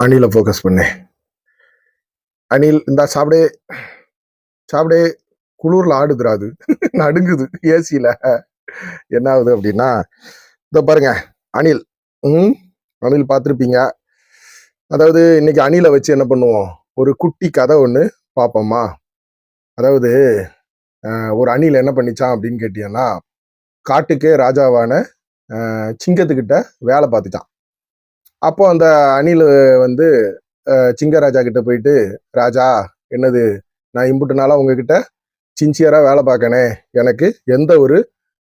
அணிலை focus பண்ணு. அணில் இந்த சாப்பிடே. சாப்பிடே. குளிர்ல ஆடுதுடா அது. நடுங்குது ஏசியில் என்ன ஆகுது அப்படின்னா இதோ பாருங்க அணில். ம் அணில் பார்த்துருப்பீங்க. அதாவது இன்னைக்கு அணிலை வச்சு என்ன பண்ணுவோம்? ஒரு குட்டி கதை ஒன்று பார்ப்போமா? அதாவது ஒரு அணில் என்ன பண்ணிச்சான் அப்படின்னு கேட்டீங்கன்னா காட்டுக்கே ராஜாவான சிங்கத்துக்கிட்ட வேலை பார்த்துச்சான். அப்போ அந்த அணில் வந்து சிங்கராஜா கிட்ட போயிட்டு ராஜா என்னது? நான் இம்புட்டு உங்ககிட்ட சின்சியராக வேலை பார்க்கனே எனக்கு எந்த ஒரு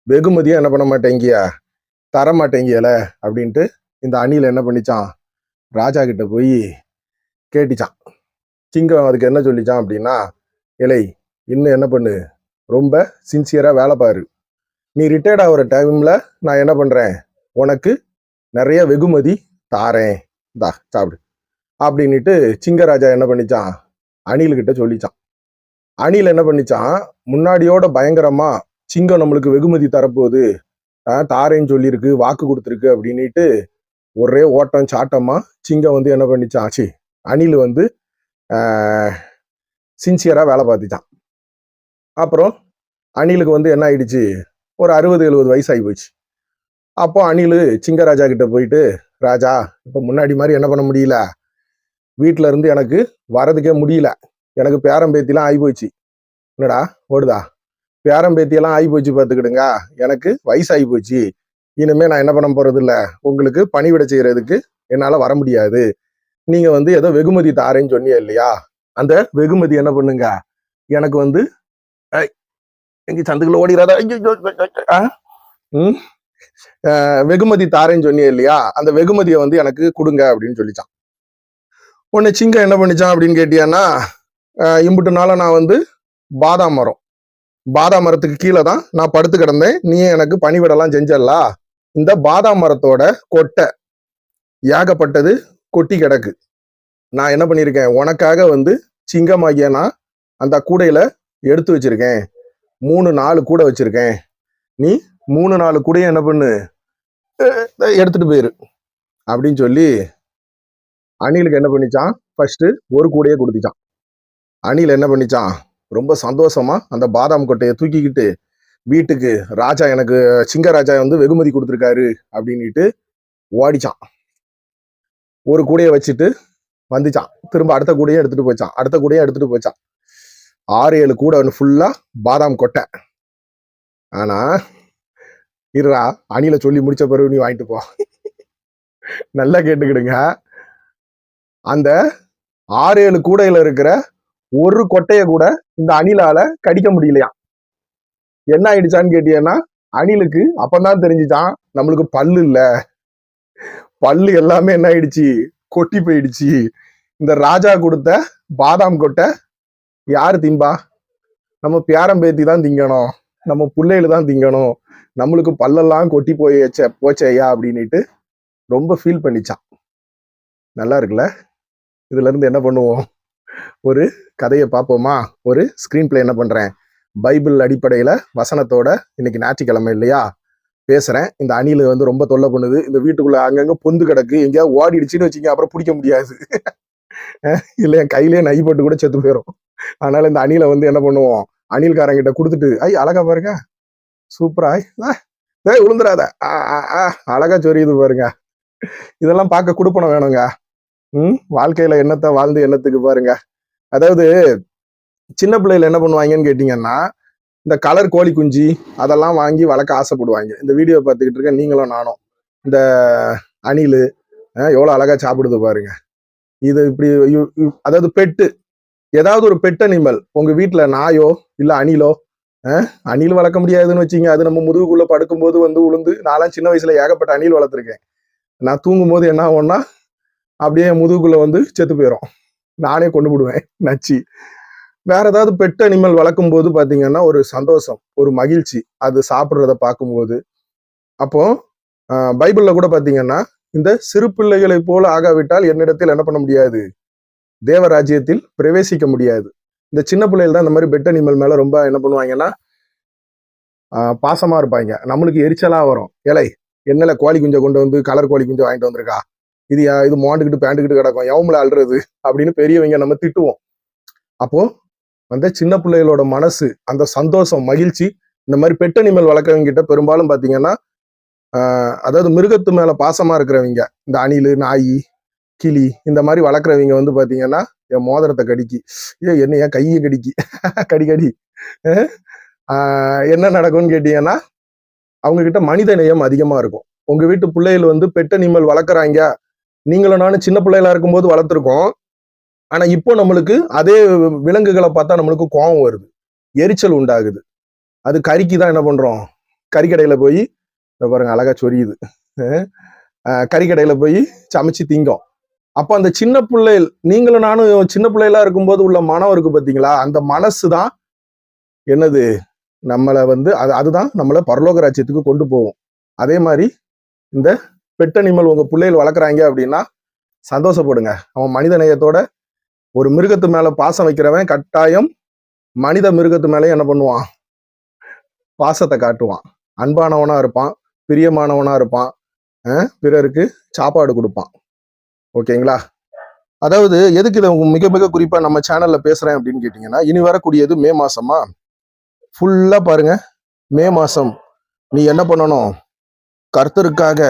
வெகுமதியும் என்ன பண்ண மாட்டேங்கியா? தர மாட்டேங்கியல? அப்படின்ட்டு இந்த அணில் என்ன பண்ணிச்சான்? ராஜா கிட்ட போய் கேட்டுச்சான். சிங்கம் அதுக்கு என்ன சொல்லிச்சான் அப்படின்னா இலை இன்னும் என்ன பண்ணு? ரொம்ப சின்சியராக வேலை பாரு. நீ ரிட்டையர்ட் ஆகிற டைமில் நான் என்ன பண்ணுறேன் உனக்கு நிறைய வெகுமதி தாரேன் தா சாப்பிடு. அப்படின்னுட்டு சிங்கராஜா என்ன பண்ணிச்சான்? அணில்கிட்ட சொல்லிச்சான். அணில் என்ன பண்ணிச்சான்? முன்னாடியோட பயங்கரமா சிங்கம் நம்மளுக்கு வெகுமதி தரப்போகுது. தாரேன்னு சொல்லியிருக்கு வாக்கு கொடுத்துருக்கு அப்படின்னுட்டு ஒரே ஓட்டம் சாட்டமா சிங்கம் வந்து என்ன பண்ணிச்சான்? சி அணில் வந்து சின்சியரா வேலை பார்த்துச்சான். அப்புறம் அணிலுக்கு வந்து என்ன ஆயிடுச்சு? ஒரு அறுபது எழுபது வயசு ஆகி போச்சு. அப்போ அணில் சிங்கராஜா கிட்ட போயிட்டு ராஜா இப்போ முன்னாடி மாதிரி என்ன பண்ண முடியல? வீட்டில இருந்து எனக்கு வரதுக்கே முடியல. எனக்கு பேரம்பேத்திலாம் ஆகி போச்சு. என்னடா ஓடுதா? பேரம்பேத்தியெல்லாம் ஆகி போச்சு பார்த்துக்கிடுங்க. எனக்கு வயசாகி போச்சு. இனிமே நான் என்ன பண்ண போறது இல்லை உங்களுக்கு பணிவிட செய்யறதுக்கு என்னால் வர முடியாது. நீங்க வந்து ஏதோ வெகுமதி தாரேன்னு சொன்னீங்க இல்லையா? அந்த வெகுமதி என்ன பண்ணுங்க? எனக்கு வந்து எங்க சந்துக்குள்ள ஓடிடாதா ஆ? ம்? அஹ், வெகுமதி தாரேன்னு சொன்னியே இல்லையா? அந்த வெகுமதியை வந்து எனக்கு கொடுங்க அப்படின்னு சொல்லிச்சான். உன்னை சிங்கம் என்ன பண்ணிச்சான் அப்படின்னு கேட்டியான்னா அஹ், இம்புட்டு நாள நான் வந்து பாதாம் மரம். பாதாம் மரத்துக்கு கீழே தான் நான் படுத்து கிடந்தேன். நீ எனக்கு பணிவிடலாம் செஞ்சல்லா? இந்த பாதாம் மரத்தோட கொட்டை ஏகப்பட்டது கொட்டி கிடக்கு. நான் என்ன பண்ணியிருக்கேன்? உனக்காக வந்து சிங்கமாகிய நான் அந்த கூடையில எடுத்து வச்சிருக்கேன். மூணு நாலு கூடை வச்சிருக்கேன். நீ மூணு நாலு கூடையும் என்ன பண்ணு? எடுத்துட்டு போயிரு. அப்படின்னு சொல்லி அணிலுக்கு என்ன பண்ணிச்சான்? ஃபர்ஸ்ட் ஒரு கூடையே கொடுத்துச்சான். அணில் என்ன பண்ணிச்சான்? ரொம்ப சந்தோஷமா அந்த பாதாம் கொட்டையை தூக்கிக்கிட்டு வீட்டுக்கு ராஜா எனக்கு சிங்கராஜா வந்து வெகுமதி கொடுத்துருக்காரு அப்படின்னுட்டு ஓடிச்சான். ஒரு கூடையை வச்சுட்டு வந்துச்சான். திரும்ப அடுத்த கூடையும் எடுத்துட்டு போச்சான். அடுத்த கூடையும் எடுத்துட்டு போச்சான். ஆறு ஏழு கூடை ஃபுல்லாக பாதாம் கொட்டை. ஆனால் இருடா அணில சொல்லி முடிச்ச பிறகு நீ வாங்கிட்டு போ. நல்லா கேட்டுக்கிடுங்க. அந்த ஆறு ஏழு கூடையில இருக்கிற ஒரு கொட்டைய கூட இந்த அணிலால கடிக்க முடியலையா என்ன ஆயிடுச்சான்னு கேட்டீங்கன்னா அணிலுக்கு அப்பந்தான் தெரிஞ்சுச்சான் நம்மளுக்கு பல்லு இல்ல. பல்லு எல்லாமே என்ன ஆயிடுச்சு? கொட்டி போயிடுச்சு. இந்த ராஜா கொடுத்த பாதாம் கொட்டை யாரு திம்பா? நம்ம பேரம் பேத்தி தான் திங்கணும். நம்ம பிள்ளைகள் தான் திங்கணும். நம்மளுக்கு பல்லெல்லாம் கொட்டி போயச்ச போச்சேயா அப்படின்னுட்டு ரொம்ப ஃபீல் பண்ணிச்சான். நல்லா இருக்குல்ல? இதுல இருந்து என்ன பண்ணுவோம்? ஒரு கதையை பார்ப்போமா? ஒரு ஸ்கிரீன் பிளே என்ன பண்றேன்? பைபிள் அடிப்படையில வசனத்தோட இன்னைக்கு ஞாயிற்றுக்கிழமை இல்லையா? பேசுறேன். இந்த அணில் வந்து ரொம்ப தொல்லை பண்ணுது. இந்த வீட்டுக்குள்ள அங்கங்க பொந்து கிடக்கு. எங்கேயாவது ஓடிடுச்சுன்னு வச்சுங்க அப்புறம் பிடிக்க முடியாது. இல்லை என் கையிலேயே நை போட்டு கூட செத்து போயிடும் அதனால இந்த அணிலை வந்து என்ன பண்ணுவோம்? அணில்காரங்கிட்ட கொடுத்துட்டு ஐ அழகா பாருங்க. சூப்பரா ஐ, ஆ, ஏய் உளுந்துடாத ஆ, ஆ, ஆ, அழகா சொரியுது பாருங்க. இதெல்லாம் பார்க்க கொடுப்பணம் வேணுங்க. ம் வாழ்க்கையில என்னத்தை வாழ்ந்து எண்ணத்துக்கு பாருங்க. அதாவது சின்ன பிள்ளைகள் என்ன பண்ணுவாங்கன்னு கேட்டீங்கன்னா இந்த கலர் கோழி குஞ்சு அதெல்லாம் வாங்கி வளர்க்க ஆசைப்படுவாங்க. இந்த வீடியோ பார்த்துக்கிட்டு இருக்க நீங்களும் நானும். இந்த அணில் எவ்வளோ அழகா சாப்பிடுது பாருங்க. இது இப்படி அதாவது பெட்டு ஏதாவது ஒரு பெட் அனிமல் உங்க வீட்டுல நாயோ இல்ல அணிலோ அணில் வளர்க்க முடியாதுன்னு வச்சிங்க அது நம்ம முதுகுக்குள்ள படுக்கும்போது வந்து உளுந்து. நான்லாம் சின்ன வயசுல ஏகப்பட்ட அணில் வளர்த்துருக்கேன். நான் தூங்கும் போது என்ன ஆகும்னா அப்படியே முதுகுக்குள்ள வந்து செத்து போயிடும் நானே கொண்டு போடுவேன் நச்சு. வேற ஏதாவது பெட் அனிமல் வளர்க்கும் போது பாத்தீங்கன்னா ஒரு சந்தோஷம் ஒரு மகிழ்ச்சி அது சாப்பிட்றத பார்க்கும்போது. அப்போ பைபிளில் கூட பார்த்தீங்கன்னா இந்த சிறு பிள்ளைகளை போல ஆகாவிட்டால் என்னிடத்தில் என்ன பண்ண முடியாது? தேவராஜ்யத்தில் பிரவேசிக்க முடியாது. இந்த சின்ன பிள்ளைகள் தான் இந்த மாதிரி பெட் அனிமல் மேல ரொம்ப என்ன பண்ணுவாங்கன்னா பாசமாக பாசமா இருப்பாங்க. நம்மளுக்கு எரிச்சலா வரும். இலை என்னல கோழி குஞ்சை கொண்டு வந்து கலர் கோழி குஞ்சை வாங்கிட்டு வந்திருக்கா? இது யா- இது மாண்டுக்கிட்டு பேண்டுக்கிட்டு கிடக்கும். எவம்ல அழுறது அப்படின்னு பெரியவங்க நம்ம திட்டுவோம். அப்போ அந்த சின்ன பிள்ளைகளோட மனசு அந்த சந்தோஷம் மகிழ்ச்சி இந்த மாதிரி பெட்டனிமல் வளர்க்குறவங்க கிட்ட பெரும்பாலும் பாத்தீங்கன்னா அதாவது மிருகத்து மேல பாசமா இருக்கிறவங்க இந்த அணில் நாய் கிளி இந்த மாதிரி வளர்க்குறவங்க வந்து பார்த்தீங்கன்னா என் மோதிரத்தை கடிக்கி. ஏ என்ன என் கையை கடிக்கி? கடிக்கடி என்ன நடக்கும்னு கேட்டீங்கன்னா அவங்க கிட்ட மனித நேயம் அதிகமாக இருக்கும். உங்க வீட்டு பிள்ளைகள் வந்து பெட்டனிமல் வளர்க்குறாங்க. நீங்களும் நானும் சின்ன பிள்ளைகளா இருக்கும்போது வளர்த்துருக்கோம். ஆனால் இப்போ நம்மளுக்கு அதே விலங்குகளை பார்த்தா நம்மளுக்கு கோபம் வருது. எரிச்சல் உண்டாகுது. அது கறிக்கு தான் என்ன பண்ணுறோம் கறிக்கடையில் போய் இந்த பாருங்க அழகாக சொரியுது. கறிக்கடையில் போய் சமைச்சு திங்கும். அப்போ அந்த சின்ன பிள்ளைகள் நீங்களும் நானும் சின்ன பிள்ளைகளா இருக்கும்போது உள்ள மனம் இருக்கு பார்த்தீங்களா அந்த மனசு தான் என்னது? நம்மளை வந்து அது அதுதான் நம்மளை பரலோக ராஜ்யத்துக்கு கொண்டு போகும். அதே மாதிரி இந்த பெட்டனிமல் உங்க பிள்ளைகள் வளர்க்குறாங்க அப்படின்னா சந்தோஷப்படுங்க. அவன் மனித நேயத்தோட ஒரு மிருகத்து மேல பாசம் வைக்கிறவன் கட்டாயம் மனித மிருகத்து மேலே என்ன பண்ணுவான்? பாசத்தை காட்டுவான். அன்பானவனா இருப்பான் பிரியமானவனா இருப்பான் பிறருக்கு சாப்பாடு கொடுப்பான். ஓகேங்களா? அதாவது எதுக்கு இதை மிக மிக குறிப்பா நம்ம சேனல்ல பேசுறேன் அப்படின்னு கேட்டீங்கன்னா இனி வரக்கூடியது மே மாசமா? ஃபுல்லா பாருங்க. மே மாசம். நீ என்ன பண்ணணும்? கர்த்தருக்காக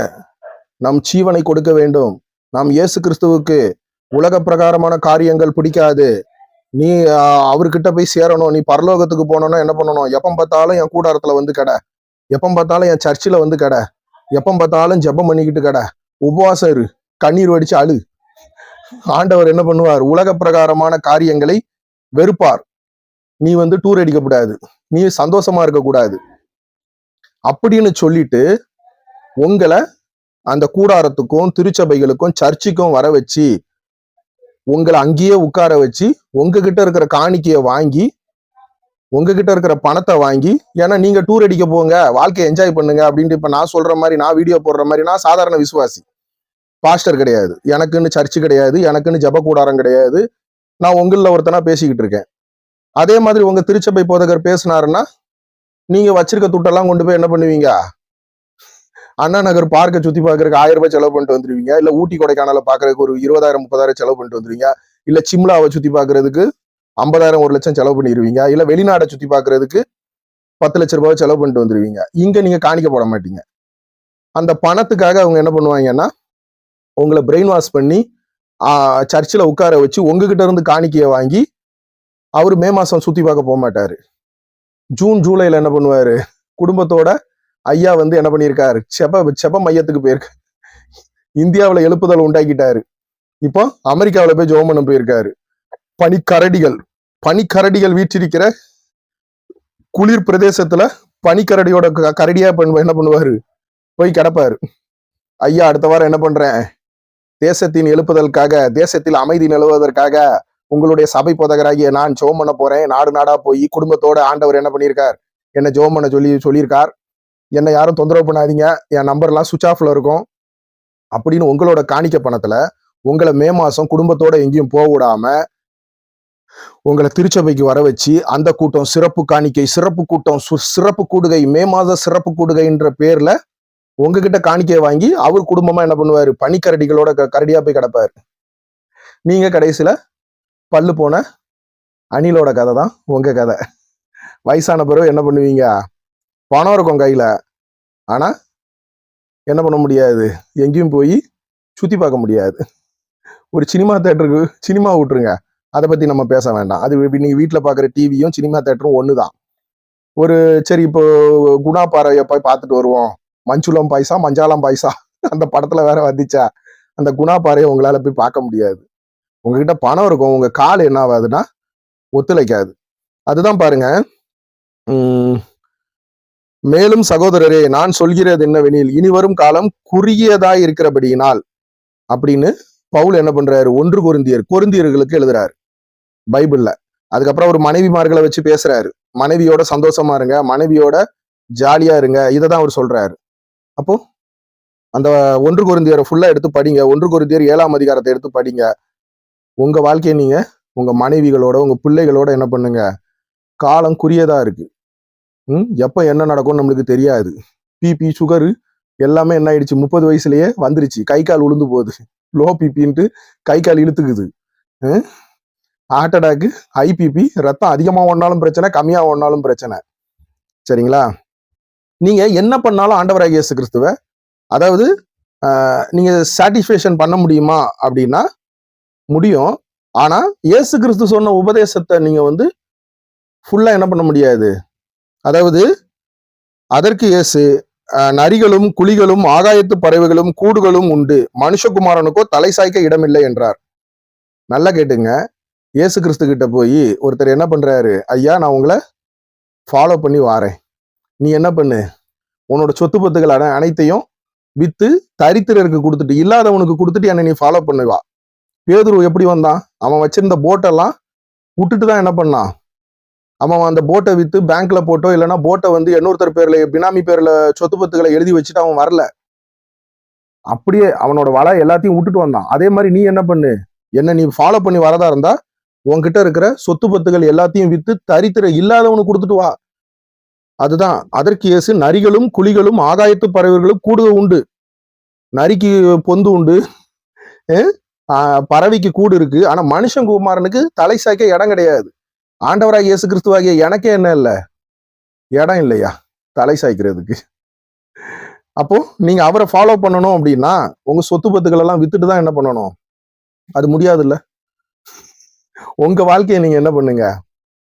நம் ஜீவனை கொடுக்க வேண்டும். நாம் இயேசு கிறிஸ்துவுக்கு உலக பிரகாரமான காரியங்கள் பிடிக்காது. நீ அவர்கிட்ட போய் சேரணும். நீ பரலோகத்துக்கு போனோம்னா என்ன பண்ணணும்? எப்போ பார்த்தாலும் என் கூடாரத்துல வந்து கடை. எப்போ பார்த்தாலும் என் சர்ச்சில் வந்து கடை. எப்போ பார்த்தாலும் ஜெபம் பண்ணிக்கிட்டு கடை. உபவாசம் இரு. கண்ணீர் வடிச்சு அழு. ஆண்டவர் என்ன பண்ணுவார்? உலக பிரகாரமான காரியங்களை வெறுப்பார். நீ வந்து டூர் அடிக்கக்கூடாது நீ சந்தோஷமா இருக்கக்கூடாது. அப்படின்னு சொல்லிட்டு உங்களை அந்த கூடாரத்துக்கும் திருச்சபைகளுக்கும் சர்ச்சுக்கும் வர வச்சு உங்களை அங்கேயே உட்கார வச்சு உங்ககிட்ட இருக்கிற காணிக்கையை வாங்கி உங்ககிட்ட இருக்கிற பணத்தை வாங்கி ஏன்னா நீங்க டூர் அடிக்க போங்க வாழ்க்கையை என்ஜாய் பண்ணுங்க அப்படின்ட்டு இப்ப நான் சொல்ற மாதிரி நான் வீடியோ போடுற மாதிரி நான் சாதாரண விசுவாசி. பாஸ்டர் கிடையாது. எனக்குன்னு சர்ச்சு கிடையாது. எனக்குன்னு ஜெப கூடாரம் கிடையாது. நான் உங்களில் ஒருத்தனா பேசிக்கிட்டு இருக்கேன். அதே மாதிரி உங்க திருச்சபை போதகர் பேசினாருன்னா நீங்க வச்சிருக்க துட்டெல்லாம் கொண்டு போய் என்ன பண்ணுவீங்க? அண்ணா நகர் பார்க்க சுத்தி பார்க்கறதுக்கு ஆயிரம் ரூபாய் செலவு பண்ணிட்டு வந்துருவீங்க. இல்ல ஊட்டி கொடைக்கானல பாக்குறதுக்கு ஒரு இருபதாயிரம் முப்பதாயிரம் செலவு பண்ணிட்டு வந்துருவீங்க. இல்ல சிம்லாவை சுத்தி பாக்குறதுக்கு ஐம்பதாயிரம் ஒரு லட்சம் செலவு பண்ணிடுவீங்க இல்ல வெளிநாடை சுத்தி பாக்குறதுக்கு பத்து லட்ச ரூபாய் செலவு பண்ணிட்டு வந்துருவீங்க. இங்க நீங்க காணிக்க போட மாட்டீங்க. அந்த பணத்துக்காக அவங்க என்ன பண்ணுவாங்கன்னா உங்களை பிரெயின் வாஷ் பண்ணி சர்ச்சில் உட்கார வச்சு உங்ககிட்ட இருந்து காணிக்கையை வாங்கி அவர் மே மாதம் சுற்றி பார்க்க போக மாட்டார். ஜூன் ஜூலையில் என்ன பண்ணுவார்? குடும்பத்தோட ஐயா வந்து என்ன பண்ணியிருக்காரு? செப செப மையத்துக்கு போயிருக்கு. இந்தியாவில் எழுப்புதல் உண்டாக்கிட்டாரு. இப்போ அமெரிக்காவில் போய் ஜோம் பண்ண போயிருக்காரு. பனிக்கரடிகள் பனிக்கரடிகள் வீற்றிருக்கிற குளிர் பிரதேசத்துல பனிக்கரடியோட க- கரடியா பண்ண என்ன பண்ணுவாரு? போய் கிடப்பாரு. ஐயா அடுத்த வாரம் என்ன பண்றேன்? தேசத்தின் எழுப்புதலுக்காக தேசத்தில் அமைதி நிலவுவதற்காக உங்களுடைய சபை போதகராகிய நான் ஜோம் பண்ண போறேன். நாடு நாடா போய் குடும்பத்தோட ஆண்டவர் என்ன பண்ணியிருக்கார் என்ன ஜோம் பண்ண சொல்லி சொல்லியிருக்கார். என்னை யாரும் தொந்தரவு பண்ணாதீங்க. என் நம்பர்லாம் சுவிச் ஆஃப்ல இருக்கும். அப்படின்னு உங்களோட காணிக்க பணத்துல உங்களை மே மாசம் குடும்பத்தோட எங்கேயும் போக விடாம உங்களை திருச்சபைக்கு வர வச்சு அந்த கூட்டம் சிறப்பு காணிக்கை சிறப்பு கூட்டம் சு- சிறப்பு கூடுகை மே மாத சிறப்பு கூடுகைன்ற பேர்ல உங்ககிட்ட காணிக்கையை வாங்கி அவர் குடும்பமா என்ன பண்ணுவாரு? பனிக்கரடிகளோட க- கரடியா போய் கிடப்பாரு. நீங்க கடைசியில பல்லு போன அணிலோட கதை தான் உங்க கதை. வயசான பிறகு என்ன பண்ணுவீங்க? பணம் இருக்கும் கையில. ஆனா என்ன பண்ண முடியாது? எங்கேயும் போய் சுத்தி பார்க்க முடியாது. ஒரு சினிமா தேட்டருக்கு சினிமா விட்டுருங்க. அதை பத்தி நம்ம பேச வேண்டாம். அது நீங்க வீட்டில் பாக்குற டிவியும் சினிமா தேட்டரும் ஒண்ணுதான். ஒரு சரி இப்போ குணா பாறையை போய் பார்த்துட்டு வருவோம். மஞ்சுளம் பாய்சா மஞ்சாலம் பாய்சா அந்த படத்துல வேற வந்துச்சா? அந்த குணா பாறையை உங்களால போய் பார்க்க முடியாது. உங்ககிட்ட பணம் இருக்கும். உங்க கால் என்ன ஆகாதுன்னா ஒத்துழைக்காது. அதுதான் பாருங்க. மேலும் சகோதரரே நான் சொல்கிறது என்னவெனில் இனி வரும் காலம் குறுகியதாய் இருக்கிறபடியினால் அப்படின்னு பவுல் என்ன பண்றாரு? ஒன்று குருந்தியர் குருந்தியர்களுக்கு எழுதுறாரு. பைபிள்ல. அதுக்கப்புறம் அவர் மனைவிமார்களை வச்சு பேசுறாரு. மனைவியோட சந்தோஷமா இருங்க மனைவியோட ஜாலியா இருங்க இதை தான் அவர் சொல்றாரு. அப்போ அந்த ஒன்று குருந்தியரை ஃபுல்லா எடுத்து படிங்க. ஒன்று குருந்தியர் ஏழாம் அதிகாரத்தை எடுத்து படிங்க. உங்க வாழ்க்கையை நீங்க உங்க மனைவிகளோட உங்க பிள்ளைகளோட என்ன பண்ணுங்க? காலம் குறியதா இருக்கு. ம்? எப்போ என்ன நடக்கும்னு நம்மளுக்கு தெரியாது. பிபி சுகரு எல்லாமே என்ன ஆயிடுச்சு? முப்பது வயசுலயே வந்துருச்சு. கை கால் உளுந்து போகுது. லோ பிபின்ட்டு கை கால் இழுத்துக்குது. ஹார்ட் அட்டாக்கு ஐபிபி ரத்தம் அதிகமாக ஓடினாலும் பிரச்சனை கம்மியாக ஓடினாலும் பிரச்சனை. சரிங்களா? நீங்க என்ன பண்ணாலும் ஆண்டவராக இயேசு கிறிஸ்துவ அதாவது நீங்க சாட்டிஸ்ஃபேக்ஷன் பண்ண முடியுமா அப்படின்னா முடியும். ஆனா இயேசு கிறிஸ்து சொன்ன உபதேசத்தை நீங்க வந்து ஃபுல்லா என்ன பண்ண முடியாது. அதாவது அதற்கு இயேசு நரிகளும் குழிகளும் ஆகாயத்து பறவைகளும் கூடுகளும் உண்டு. மனுஷகுமாரனுக்கோ தலை சாய்க்க இடமில்லை என்றார். நல்லா கேட்டுங்க. இயேசு கிறிஸ்து கிட்ட போய் ஒருத்தர் என்ன பண்றாரு? ஐயா நான் உங்களை ஃபாலோ பண்ணி வாரேன். நீ என்ன பண்ணு? உன்னோட சொத்து பத்துகள் அனைத்தையும் வித்து தரித்திரருக்கு கொடுத்துட்டு இல்லாதவனுக்கு கொடுத்துட்டு என்னை நீ ஃபாலோ பண்ணுவா பேதுரு எப்படி வந்தான்? அவன் வச்சிருந்த போட்டெல்லாம் விட்டுட்டு தான் என்ன பண்ணான்? அவன் அந்த போட்டை வித்து பேங்க்ல போட்டோ இல்லைன்னா போட்டை வந்து இன்னொருத்தர் பேர்ல பினாமி பேர்ல சொத்து பத்துகளை எழுதி வச்சுட்டு அவன் வரல. அப்படியே அவனோட வலை எல்லாத்தையும் விட்டுட்டு வந்தான். அதே மாதிரி நீ என்ன பண்ணு? என்ன நீ ஃபாலோ பண்ணி வரதா இருந்தா உன்கிட்ட இருக்கிற சொத்து பத்துகள் எல்லாத்தையும் வித்து தரித்திர இல்லாதவனுக்கு கொடுத்துட்டு வா. அதுதான். அதற்கு இயேசு நரிகளும் குழிகளும் ஆகாயத்து பறவைகளும் கூடுக உண்டு. நரிக்கு பொந்து உண்டு. பறவைக்கு கூடு இருக்கு. ஆனா மனுஷன் குமாரனுக்கு தலை சாய்க்க இடம் கிடையாது. ஆண்டவராக இயேசு கிறிஸ்துவாகிய எனக்கே என்ன இல்லை? இடம் இல்லையா? தலை சாய்க்கிறதுக்கு. அப்போ நீங்க அவரை ஃபாலோ பண்ணணும் அப்படின்னா உங்க சொத்து பத்துக்கள் எல்லாம் வித்துட்டு தான் என்ன பண்ணணும்? அது முடியாதுல்ல. உங்க வாழ்க்கையை நீங்க என்ன பண்ணுங்க?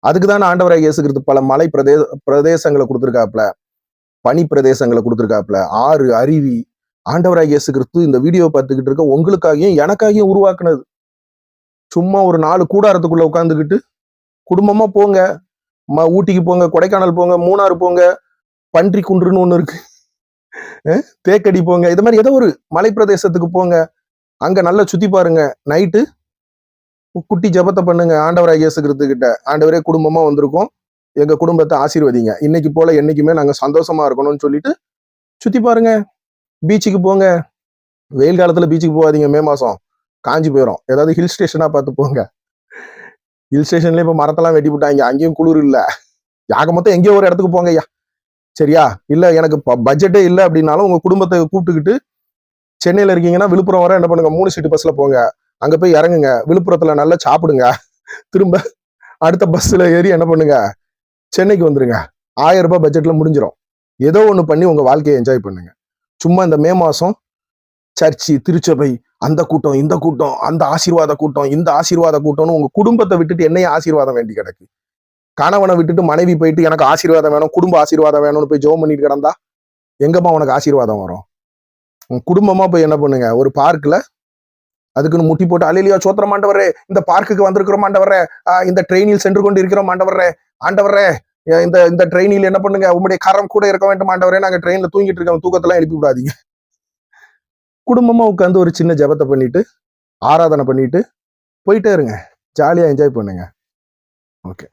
அதுக்கு தான் ஆண்டவராக இயேசுகிறது பல மலை பிரதே பிரதேசங்களை கொடுத்துருக்காப்புல பனி பிரதேசங்களை கொடுத்துருக்காப்புல ஆறு அருவி. ஆண்டவராக இயேசு கிறிஸ்து இந்த வீடியோ பார்த்துக்கிட்டு இருக்க உங்களுக்காகவும் எனக்காகவும் உருவாக்குனது. சும்மா ஒரு நாலு கூடாரத்துக்குள்ள உட்காந்துக்கிட்டு குடும்பமா போங்க ம ஊட்டிக்கு போங்க கொடைக்கானல் போங்க மூணாறு போங்க பன்றி குன்றுன்னு ஒன்று இருக்கு. தேக்கடி போங்க இது மாதிரி ஏதோ ஒரு மலை பிரதேசத்துக்கு போங்க அங்க நல்லா சுத்தி பாருங்க நைட்டு குட்டி ஜெபத்தை பண்ணுங்க ஆண்டவராக இயேசு கிட்ட ஆண்டவரே குடும்பமா வந்திருக்கோம். எங்க குடும்பத்தை ஆசீர்வதிங்க. இன்னைக்கு போல என்னைக்குமே நாங்க சந்தோஷமா இருக்கணும்னு சொல்லிட்டு சுத்தி பாருங்க. பீச்சுக்கு போங்க. வெயில் காலத்துல பீச்சுக்கு போகாதீங்க மே மாசம். காஞ்சி போயிடும் ஏதாவது ஹில் ஸ்டேஷனா பார்த்து போங்க. ஹில் ஸ்டேஷன்ல இப்ப மரத்தெல்லாம் வெட்டி விட்டாங்க அங்கேயும் குளிர் இல்ல. யாக மொத்தம் எங்கேயோ ஒரு இடத்துக்கு போங்க ஐயா. சரியா? இல்ல எனக்கு பட்ஜெட்டே இல்லை அப்படின்னாலும் உங்க குடும்பத்தை கூப்பிட்டுக்கிட்டு சென்னையில இருக்கீங்கன்னா விழுப்புரம் வர என்ன பண்ணுங்க? மூணு சீட்டு பஸ்ல போங்க. அங்கே போய் இறங்குங்க. விழுப்புரத்தில் நல்லா சாப்பிடுங்க. திரும்ப அடுத்த பஸ்ஸில் ஏறி என்ன பண்ணுங்க? சென்னைக்கு வந்துடுங்க ஆயிரம் ரூபாய் பட்ஜெட்டில் முடிஞ்சிடும் ஏதோ ஒன்று பண்ணி உங்கள் வாழ்க்கையை என்ஜாய் பண்ணுங்க. சும்மா இந்த மே மாதம் சர்ச்சு திருச்சபை அந்த கூட்டம் இந்த கூட்டம் அந்த ஆசீர்வாத கூட்டம் இந்த ஆசீர்வாத கூட்டம்னு உங்கள் குடும்பத்தை விட்டுட்டு என்னைய ஆசீர்வாதம் வேண்டி கிடக்கு. கணவனை விட்டுட்டு மனைவி போயிட்டு எனக்கு ஆசீர்வாதம் வேணும் குடும்ப ஆசீர்வாதம் வேணும்னு போய் ஜோம் பண்ணிட்டு கிடந்தா எங்கம்மா உனக்கு ஆசீர்வாதம் வரும்? உன் குடும்பமா போய் என்ன பண்ணுங்க? ஒரு பார்க்கில் அதுக்குன்னு முட்டி போட்டு அலையிலியா சோத்திரம் மாண்டவரே இந்த பார்க்குக்கு வந்திருக்கிறோம் ஆண்டவரே. இந்த ட்ரெயினில் சென்று கொண்டு இருக்கிறோம் ஆண்டவரே ஆண்டவரே இந்த இந்த ட்ரெயினில் என்ன பண்ணுங்க? உங்களுடைய கரம் கூட இருக்க வேண்டும் ஆண்டவரே. நாங்க ட்ரெயின்ல தூங்கிட்டு இருக்கோம். தூக்கத்தெல்லாம் எழுப்பி விடாதீங்க. குடும்பமா உட்காந்து ஒரு சின்ன ஜெபத்தை பண்ணிட்டு ஆராதனை பண்ணிட்டு போயிட்டே இருங்க. ஜாலியா என்ஜாய் பண்ணுங்க. ஓகே.